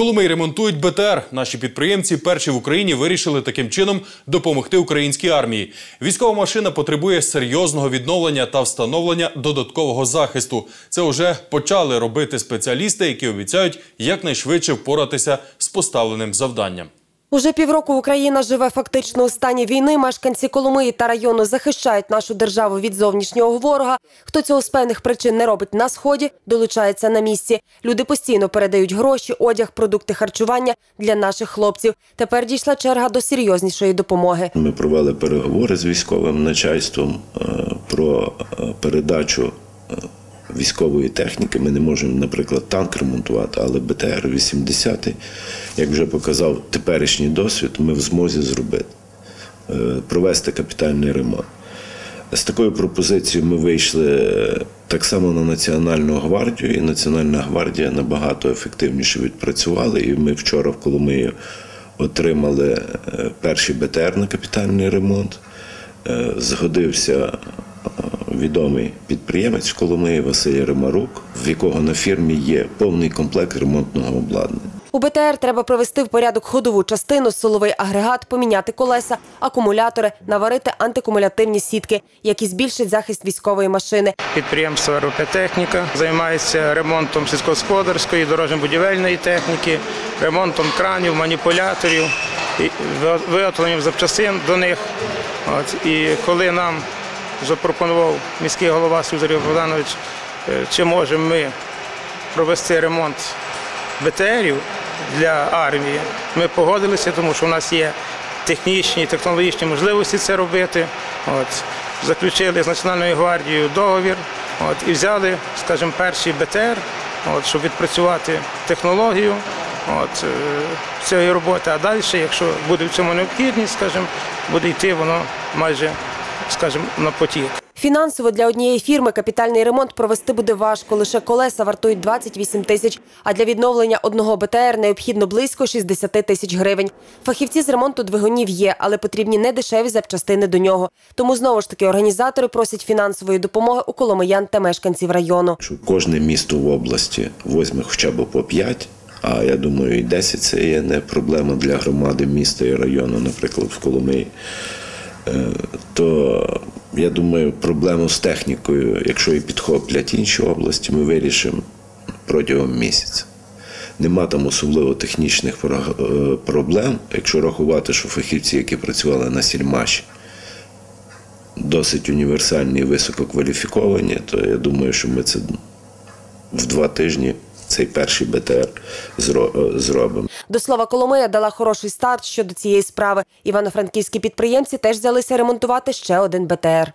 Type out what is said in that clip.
Коломий ремонтують БТР. Наші підприємці перші в Україні вирішили таким чином допомогти українській армії. Військова машина потребує серйозного відновлення та встановлення додаткового захисту. Це вже почали робити спеціалісти, які обіцяють якнайшвидше впоратися з поставленим завданням. Уже півроку Україна живе фактично у стані війни. Мешканці Коломиї та району захищають нашу державу від зовнішнього ворога. Хто цього з певних причин не робить на сході, долучається на місці. Люди постійно передають гроші, одяг, продукти харчування для наших хлопців. Тепер дійшла черга до серйознішої допомоги. Ми провели переговори з військовим начальством е, про е, передачу військової техніки. Ми не можемо, наприклад, танк ремонтувати, але БТР-80, як вже показав теперішній досвід, ми в змозі зробити, е, провести капітальний ремонт. З такою пропозицією ми вийшли е, так само на Національну гвардію, і Національна гвардія набагато ефективніше відпрацювала. І ми вчора в Коломиї отримали е, перший БТР на капітальний ремонт. Згодився відомий підприємець в Коломиї Василь Римарук, в якого на фірмі є повний комплект ремонтного обладнання. У БТР треба привести в порядок ходову частину, силовий агрегат, поміняти колеса, акумулятори, наварити антикумулятивні сітки, які збільшать захист військової машини. Підприємство Рокетехніка займається ремонтом сільськогосподарської, дорожньо-будівельної техніки, ремонтом кранів, маніпуляторів, і виготовленням запчастин до них. От. І коли нам запропонував міський голова Сузарів Богданович, е, чи можемо ми провести ремонт БТРів для армії, ми погодилися, тому що в нас є технічні технологічні можливості це робити. От. Заключили з Національною гвардією договір от, і взяли, скажімо, перший БТР, от, щоб відпрацювати технологію от, е, цієї роботи. А далі, якщо буде в цьому необхідність, скажімо, буде йти воно майже скажімо, на потік. Фінансово для однієї фірми капітальний ремонт провести буде важко. Лише колеса вартують 28 тисяч, а для відновлення одного БТР необхідно близько 60 тисяч гривень. Фахівці з ремонту двигунів є, але потрібні не дешеві запчастини до нього. Тому знову ж таки організатори просять фінансової допомоги у коломиян та мешканців району. Кожне місто в області возьме хоча б по 5, а я думаю, і 10 це є не проблема для громади міста і району, наприклад, в Коломиї. Е, То я думаю, проблему з технікою, якщо і підхоплять інші області, ми вирішимо протягом місяця. Нема там особливо технічних е, проблем, якщо рахувати, що фахівці, які працювали на сільмаші, досить універсальні і висококваліфіковані, то я думаю, що ми це в два тижні цей перший БТР е, зробимо. До слова, Коломия дала хороший старт щодо цієї справи. Івано-франківські підприємці теж взялися ремонтувати ще один БТР.